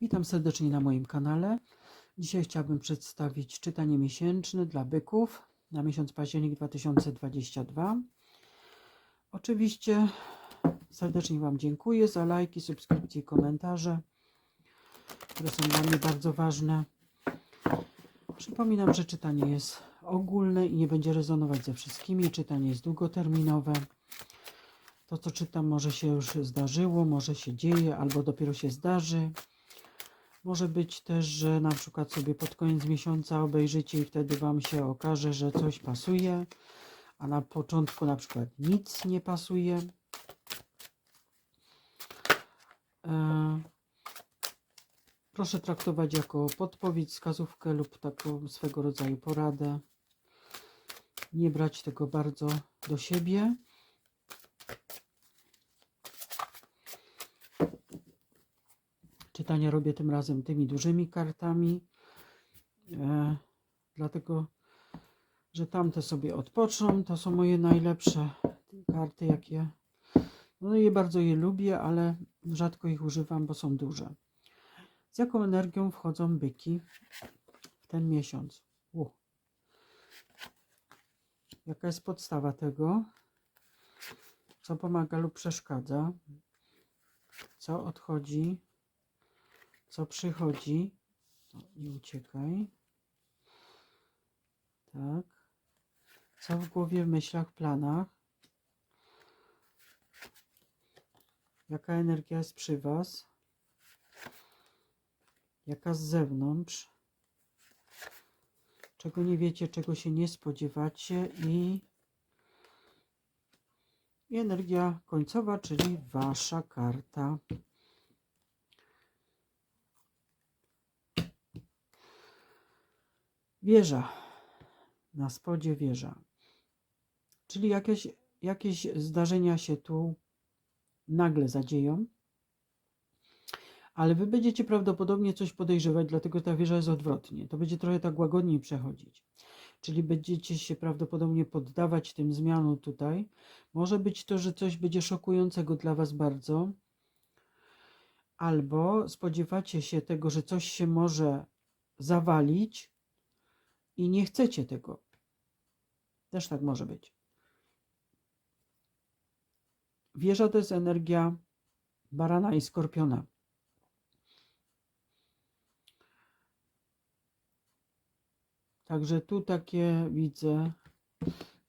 Witam serdecznie na moim kanale. Dzisiaj chciałbym przedstawić czytanie miesięczne dla byków na miesiąc październik 2022. Oczywiście serdecznie Wam dziękuję za lajki, subskrypcje i komentarze, które są dla mnie bardzo ważne. Przypominam, że czytanie jest ogólne i nie będzie rezonować ze wszystkimi. Czytanie jest długoterminowe. To, co czytam, może się już zdarzyło, może się dzieje, albo dopiero się zdarzy. Może być też, że na przykład sobie pod koniec miesiąca obejrzycie i wtedy Wam się okaże, że coś pasuje, a na początku na przykład nic nie pasuje. E, proszę traktować jako podpowiedź, wskazówkę lub taką swego rodzaju poradę. Nie brać tego bardzo do siebie. Czytania robię tym razem tymi dużymi kartami, e, dlatego że tamte sobie odpoczną. To są moje najlepsze karty, jakie. No i bardzo je lubię, ale rzadko ich używam, bo są duże. Z jaką energią wchodzą byki w ten miesiąc? U. Jaka jest podstawa tego? Co pomaga lub przeszkadza? Co odchodzi? Co przychodzi. O, nie uciekaj. Tak. Co w głowie, w myślach, planach. Jaka energia jest przy Was? Jaka z zewnątrz? Czego nie wiecie, czego się nie spodziewacie i, i energia końcowa, czyli Wasza karta. Wieża. Na spodzie wieża. Czyli jakieś, jakieś zdarzenia się tu nagle zadzieją, ale wy będziecie prawdopodobnie coś podejrzewać, dlatego ta wieża jest odwrotnie. To będzie trochę tak łagodniej przechodzić. Czyli będziecie się prawdopodobnie poddawać tym zmianom tutaj. Może być to, że coś będzie szokującego dla was bardzo, albo spodziewacie się tego, że coś się może zawalić, i nie chcecie tego. Też tak może być. Wieża to jest energia barana i skorpiona. Także tu takie widzę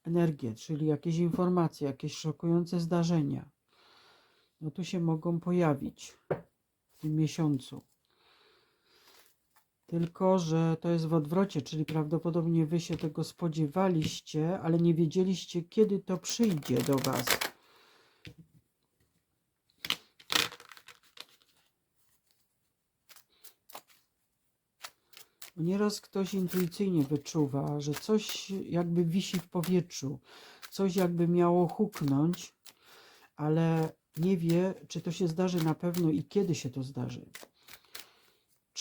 energię, czyli jakieś informacje, jakieś szokujące zdarzenia. No tu się mogą pojawić w tym miesiącu. Tylko, że to jest w odwrocie, czyli prawdopodobnie wy się tego spodziewaliście, ale nie wiedzieliście, kiedy to przyjdzie do was. Nieraz ktoś intuicyjnie wyczuwa, że coś jakby wisi w powietrzu, coś jakby miało huknąć, ale nie wie, czy to się zdarzy na pewno i kiedy się to zdarzy.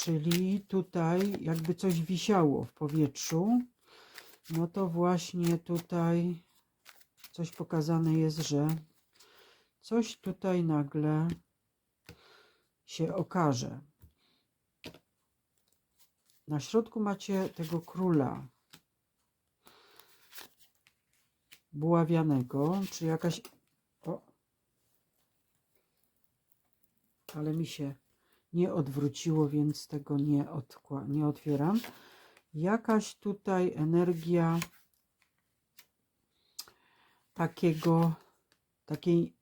Czyli tutaj jakby coś wisiało w powietrzu, no to właśnie tutaj coś pokazane jest, że coś tutaj nagle się okaże. Na środku macie tego króla buławianego, czy jakaś... O, ale mi się nie odwróciło, więc tego nie, nie otwieram. Jakaś tutaj energia takiego, takiej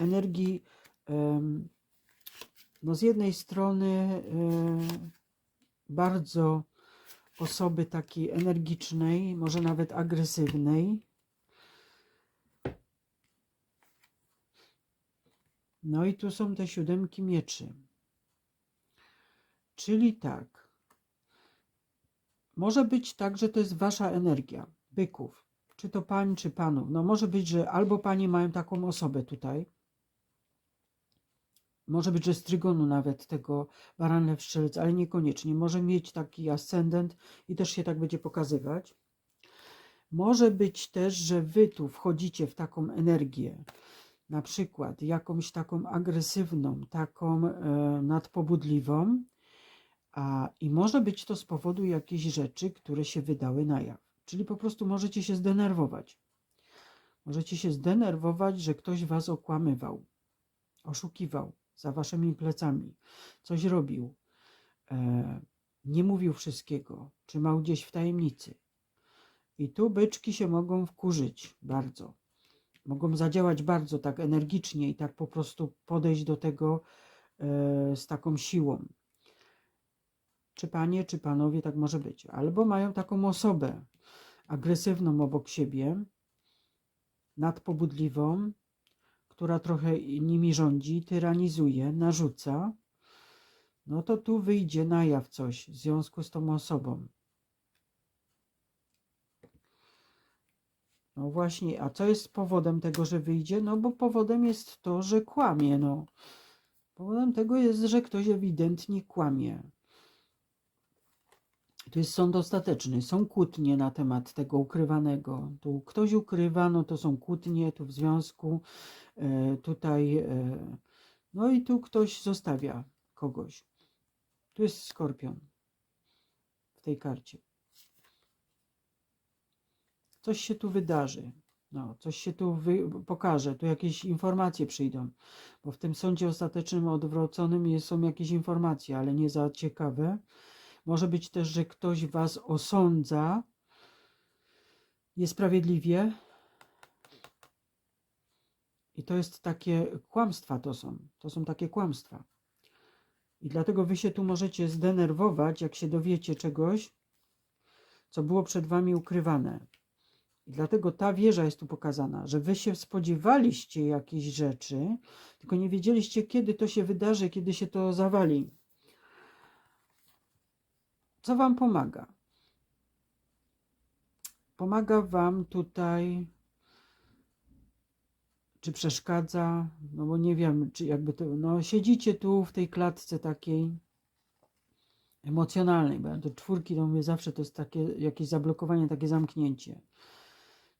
energii, no z jednej strony bardzo osoby takiej energicznej, może nawet agresywnej, No i tu są te siódemki mieczy. Czyli tak. Może być tak, że to jest wasza energia, byków. Czy to pań, czy panów. No może być, że albo panie mają taką osobę tutaj. Może być, że z trygonu nawet tego baran strzelec, ale niekoniecznie. Może mieć taki ascendent i też się tak będzie pokazywać. Może być też, że wy tu wchodzicie w taką energię na przykład jakąś taką agresywną, taką e, nadpobudliwą, a, i może być to z powodu jakichś rzeczy, które się wydały na jaw. Czyli po prostu możecie się zdenerwować. Możecie się zdenerwować, że ktoś was okłamywał, oszukiwał za waszymi plecami, coś robił, e, nie mówił wszystkiego, trzymał gdzieś w tajemnicy. I tu byczki się mogą wkurzyć bardzo. Mogą zadziałać bardzo tak energicznie i tak po prostu podejść do tego e, z taką siłą. Czy panie, czy panowie tak może być. Albo mają taką osobę agresywną obok siebie, nadpobudliwą, która trochę nimi rządzi, tyranizuje, narzuca, no to tu wyjdzie na jaw coś w związku z tą osobą. No właśnie, a co jest powodem tego, że wyjdzie? No bo powodem jest to, że kłamie, no. Powodem tego jest, że ktoś ewidentnie kłamie. Tu jest sąd ostateczny. Są kłótnie na temat tego ukrywanego. Tu ktoś ukrywa, no to są kłótnie, tu w związku, e, tutaj, e, no i tu ktoś zostawia kogoś. Tu jest skorpion w tej karcie. Coś się tu wydarzy. No, coś się tu pokaże, tu jakieś informacje przyjdą, bo w tym sądzie ostatecznym odwróconym są jakieś informacje, ale nie za ciekawe. Może być też, że ktoś was osądza niesprawiedliwie. I to jest takie kłamstwa, to są. To są takie kłamstwa. I dlatego wy się tu możecie zdenerwować, jak się dowiecie czegoś, co było przed wami ukrywane. I dlatego ta wieża jest tu pokazana, że wy się spodziewaliście jakiejś rzeczy, tylko nie wiedzieliście, kiedy to się wydarzy, kiedy się to zawali. Co wam pomaga? Pomaga wam tutaj, czy przeszkadza, no bo nie wiem, czy jakby to, no siedzicie tu w tej klatce takiej emocjonalnej, bo ja do czwórki to mówię zawsze, to jest takie jakieś zablokowanie, takie zamknięcie.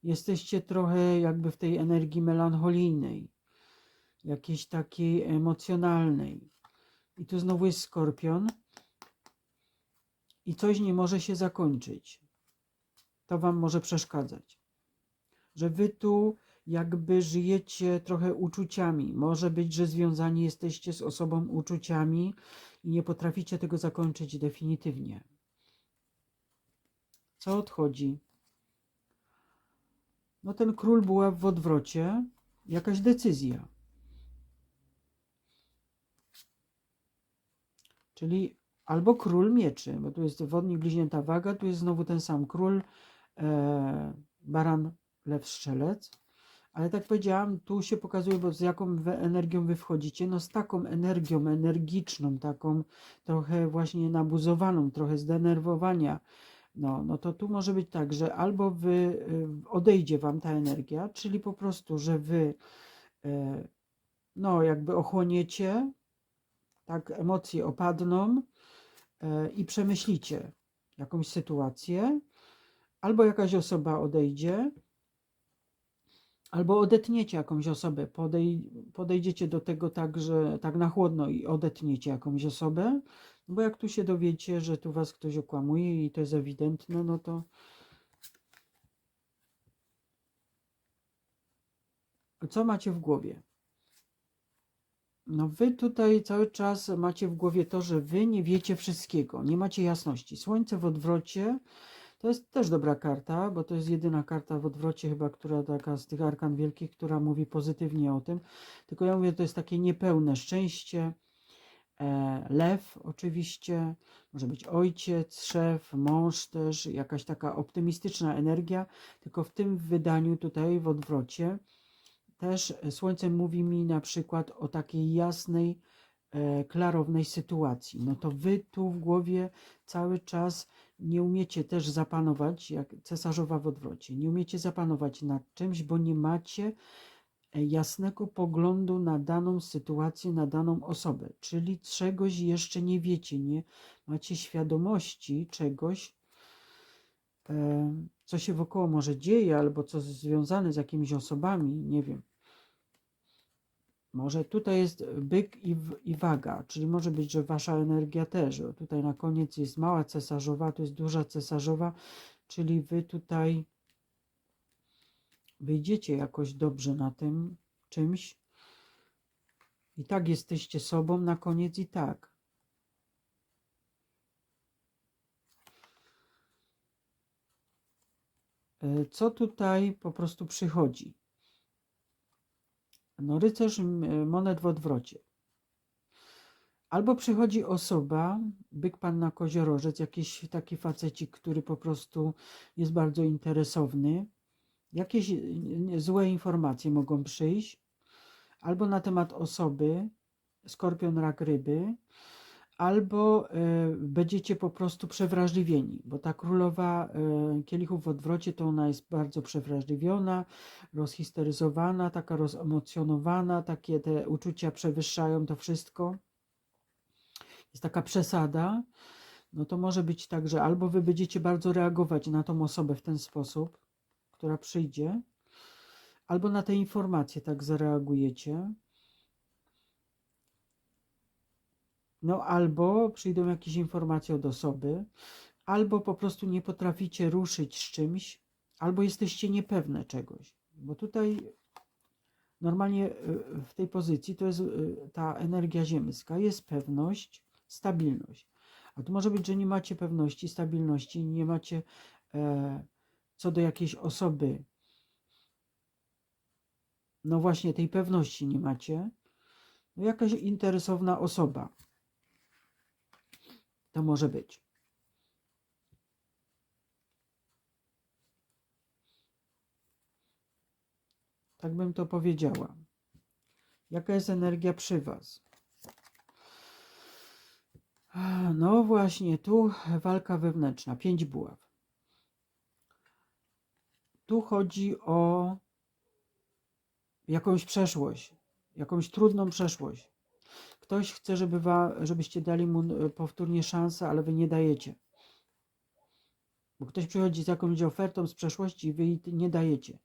Jesteście trochę jakby w tej energii melancholijnej, jakiejś takiej emocjonalnej. I tu znowu jest skorpion i coś nie może się zakończyć. To wam może przeszkadzać. Że wy tu jakby żyjecie trochę uczuciami. Może być, że związani jesteście z osobą uczuciami i nie potraficie tego zakończyć definitywnie. Co odchodzi? No ten król była w odwrocie, jakaś decyzja. Czyli albo król mieczy, bo tu jest wodnik bliźnięta waga, tu jest znowu ten sam król, e, baran, lew, strzelec. Ale tak powiedziałam, tu się pokazuje, bo z jaką energią wy wchodzicie, no z taką energią energiczną, taką trochę właśnie nabuzowaną, trochę zdenerwowania, no, no to tu może być tak, że albo wy y, odejdzie wam ta energia, czyli po prostu, że wy e, no jakby ochłoniecie, tak emocje opadną e, i przemyślicie jakąś sytuację, albo jakaś osoba odejdzie, albo odetniecie jakąś osobę, podej, podejdziecie do tego tak, że tak na chłodno i odetniecie jakąś osobę, bo jak tu się dowiecie, że tu was ktoś okłamuje i to jest ewidentne, no to co macie w głowie? No wy tutaj cały czas macie w głowie to, że wy nie wiecie wszystkiego, nie macie jasności. Słońce w odwrocie to jest też dobra karta, bo to jest jedyna karta w odwrocie chyba, która taka z tych arkan wielkich, która mówi pozytywnie o tym. Tylko ja mówię, to jest takie niepełne szczęście, lew oczywiście, może być ojciec, szef, mąż też, jakaś taka optymistyczna energia, tylko w tym wydaniu tutaj w odwrocie też słońce mówi mi na przykład o takiej jasnej, e, klarownej sytuacji. No to wy tu w głowie cały czas nie umiecie też zapanować, jak cesarzowa w odwrocie, nie umiecie zapanować nad czymś, bo nie macie jasnego poglądu na daną sytuację, na daną osobę, czyli czegoś jeszcze nie wiecie, nie macie świadomości czegoś, e, co się wokoło może dzieje, albo co związane z jakimiś osobami, nie wiem. Może tutaj jest byk i, i waga, czyli może być, że wasza energia też. Tutaj na koniec jest mała cesarzowa, tu jest duża cesarzowa, czyli wy tutaj wyjdziecie jakoś dobrze na tym czymś. I tak jesteście sobą na koniec i tak. E, Co tutaj po prostu przychodzi? No, rycerz m, monet w odwrocie. Albo przychodzi osoba, byk panna koziorożec, jakiś taki facecik, który po prostu jest bardzo interesowny. Jakieś y, złe informacje mogą przyjść, albo na temat osoby, skorpion, rak, ryby, albo e, będziecie po prostu przewrażliwieni, bo ta królowa e, kielichów w odwrocie to ona jest bardzo przewrażliwiona, rozhisteryzowana, taka rozemocjonowana, takie te uczucia przewyższają to wszystko. Jest taka przesada, no to może być tak, że albo wy będziecie bardzo reagować na tą osobę w ten sposób, która przyjdzie, albo na te informacje tak zareagujecie. No albo przyjdą jakieś informacje od osoby, albo po prostu nie potraficie ruszyć z czymś, albo jesteście niepewne czegoś. Bo tutaj normalnie y, w tej pozycji to jest y, ta energia ziemska, jest pewność, stabilność. A tu może być, że nie macie pewności, stabilności, nie macie e, co do jakiejś osoby, no właśnie tej pewności nie macie. No jakaś interesowna osoba to może być. Tak bym to powiedziała. Jaka jest energia przy Was? No właśnie, tu walka wewnętrzna, pięć buław. Tu chodzi o jakąś przeszłość, jakąś trudną przeszłość. Ktoś chce, żeby wa, żebyście dali mu e, powtórnie szansę, ale wy nie dajecie. Bo ktoś przychodzi z jakąś ofertą z przeszłości i wy nie dajecie.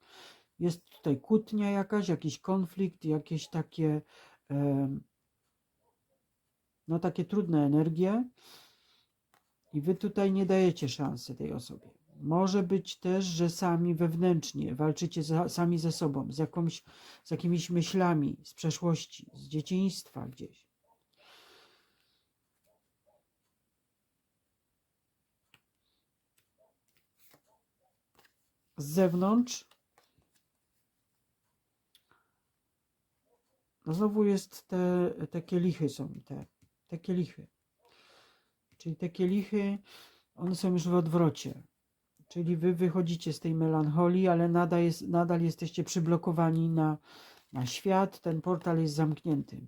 Jest tutaj kłótnia jakaś, jakiś konflikt, jakieś takie no takie trudne energie i wy tutaj nie dajecie szansy tej osobie. Może być też, że sami wewnętrznie walczycie za, sami ze sobą, z, jakąś, z jakimiś myślami z przeszłości, z dzieciństwa gdzieś. Z zewnątrz no znowu jest te, te kielichy są te, te kielichy. Czyli te kielichy, one są już w odwrocie. Czyli wy wychodzicie z tej melancholii, ale nadal, jest, nadal jesteście przyblokowani na, na świat, ten portal jest zamknięty.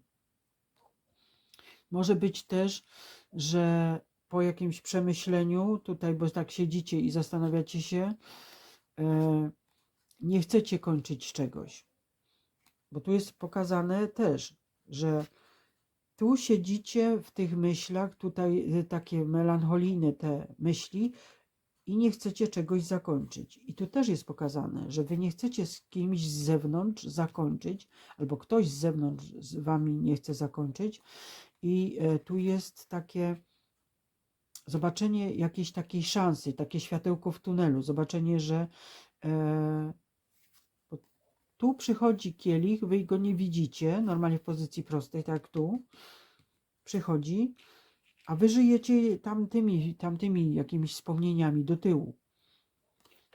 Może być też, że po jakimś przemyśleniu, tutaj, bo tak siedzicie i zastanawiacie się, e, nie chcecie kończyć czegoś. Bo tu jest pokazane też, że tu siedzicie w tych myślach, tutaj y, takie melancholijne te myśli i nie chcecie czegoś zakończyć. I tu też jest pokazane, że wy nie chcecie z kimś z zewnątrz zakończyć, albo ktoś z zewnątrz z wami nie chce zakończyć. I e, tu jest takie zobaczenie jakiejś takiej szansy, takie światełko w tunelu, zobaczenie, że e, tu przychodzi kielich, wy go nie widzicie, normalnie w pozycji prostej, tak tu przychodzi, a wy żyjecie tamtymi, tamtymi jakimiś wspomnieniami do tyłu.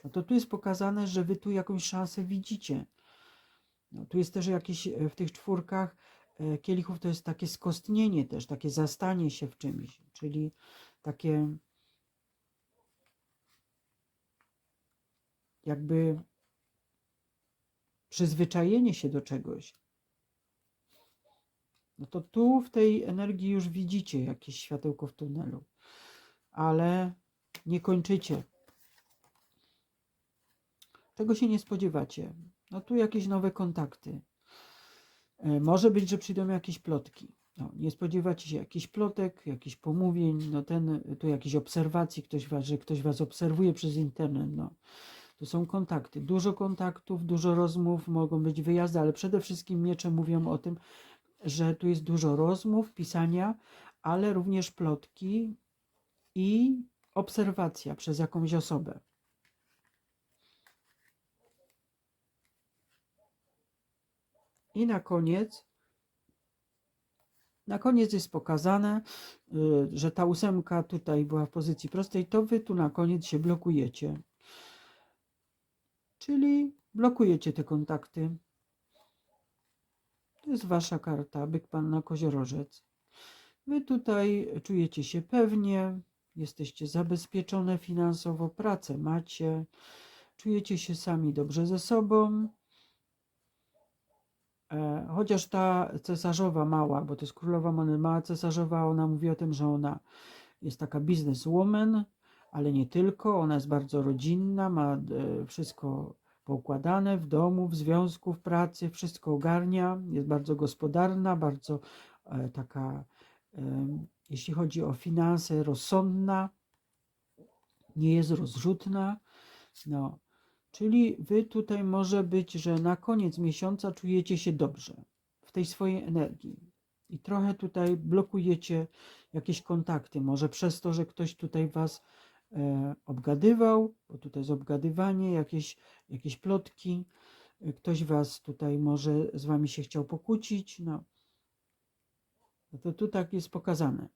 No to tu jest pokazane, że wy tu jakąś szansę widzicie. No, tu jest też jakieś e, w tych czwórkach e, kielichów to jest takie skostnienie też, takie zastanie się w czymś, czyli takie jakby przyzwyczajenie się do czegoś. No to tu w tej energii już widzicie jakieś światełko w tunelu, ale nie kończycie. Czego się nie spodziewacie? No tu jakieś nowe kontakty. E, Może być, że przyjdą jakieś plotki. No, nie spodziewacie się jakichś plotek, jakichś pomówień, no ten, tu jakichś obserwacji, ktoś was, że ktoś was obserwuje przez internet. No. To są kontakty, dużo kontaktów, dużo rozmów, mogą być wyjazdy, ale przede wszystkim miecze mówią o tym, że tu jest dużo rozmów, pisania, ale również plotki i obserwacja przez jakąś osobę. I na koniec, na koniec jest pokazane, y, że ta ósemka tutaj była w pozycji prostej, to wy tu na koniec się blokujecie. Czyli blokujecie te kontakty. To jest wasza karta, byk panna koziorożec. Wy tutaj czujecie się pewnie, jesteście zabezpieczone finansowo, pracę macie, czujecie się sami dobrze ze sobą. E, Chociaż ta cesarzowa mała, bo to jest królowa mała cesarzowa, ona mówi o tym, że ona jest taka bizneswoman, ale nie tylko, ona jest bardzo rodzinna, ma e, wszystko poukładane w domu, w związku, w pracy, wszystko ogarnia, jest bardzo gospodarna, bardzo e, taka, em, jeśli chodzi o finanse, rozsądna, nie jest rozrzutna, no, Czyli wy tutaj może być, że na koniec miesiąca czujecie się dobrze w tej swojej energii i trochę tutaj blokujecie jakieś kontakty, może przez to, że ktoś tutaj was e, obgadywał, bo tutaj jest obgadywanie, jakieś, jakieś plotki, e, ktoś was tutaj może z wami się chciał pokłócić, no. No to tu tak jest pokazane.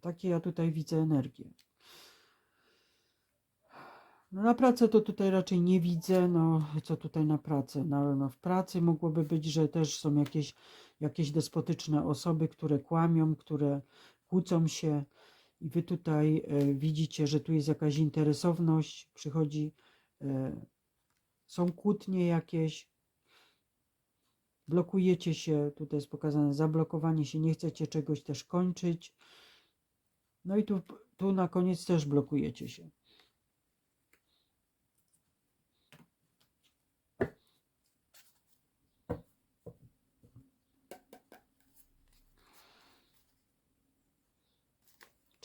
Takie ja tutaj widzę energię. No na pracę to tutaj raczej nie widzę. No co tutaj na pracę? No, no w pracy mogłoby być, że też są jakieś, jakieś despotyczne osoby, które kłamią, które kłócą się i wy tutaj e, widzicie, że tu jest jakaś interesowność, przychodzi, e, są kłótnie jakieś, blokujecie się, tutaj jest pokazane zablokowanie się, nie chcecie czegoś też kończyć. No i tu, tu na koniec też blokujecie się.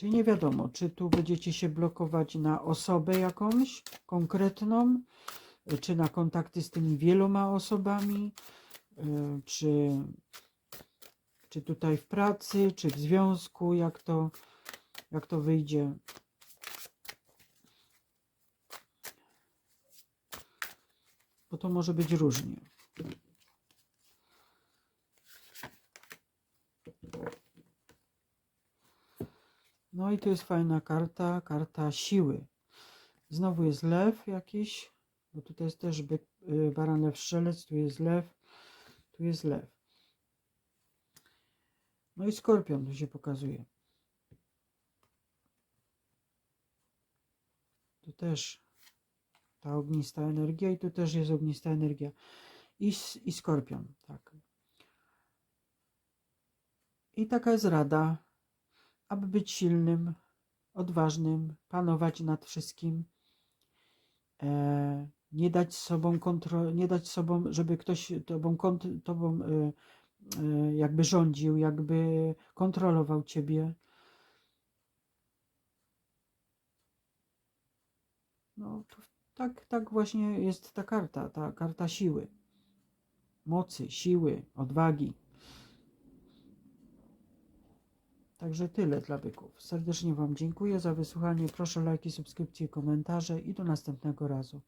Czyli nie wiadomo, czy tu będziecie się blokować na osobę jakąś konkretną, czy na kontakty z tymi wieloma osobami, y, czy, czy tutaj w pracy, czy w związku, jak to, jak to wyjdzie. Bo to może być różnie. No i tu jest fajna karta, karta siły. Znowu jest lew jakiś, bo tutaj jest też byk, y, baran lew strzelec, tu jest lew, tu jest lew. No i skorpion tu się pokazuje. Tu też ta ognista energia i tu też jest ognista energia. I, i skorpion, tak. I taka jest rada aby być silnym, odważnym, panować nad wszystkim, e, nie dać sobą kontro, nie dać sobą, żeby ktoś tobą, kont, tobą e, e, jakby rządził, jakby kontrolował ciebie. No, tak, tak właśnie jest ta karta, ta karta siły, mocy, siły, odwagi. Także tyle dla byków. Serdecznie Wam dziękuję za wysłuchanie. Proszę lajki, subskrypcje, komentarze i do następnego razu.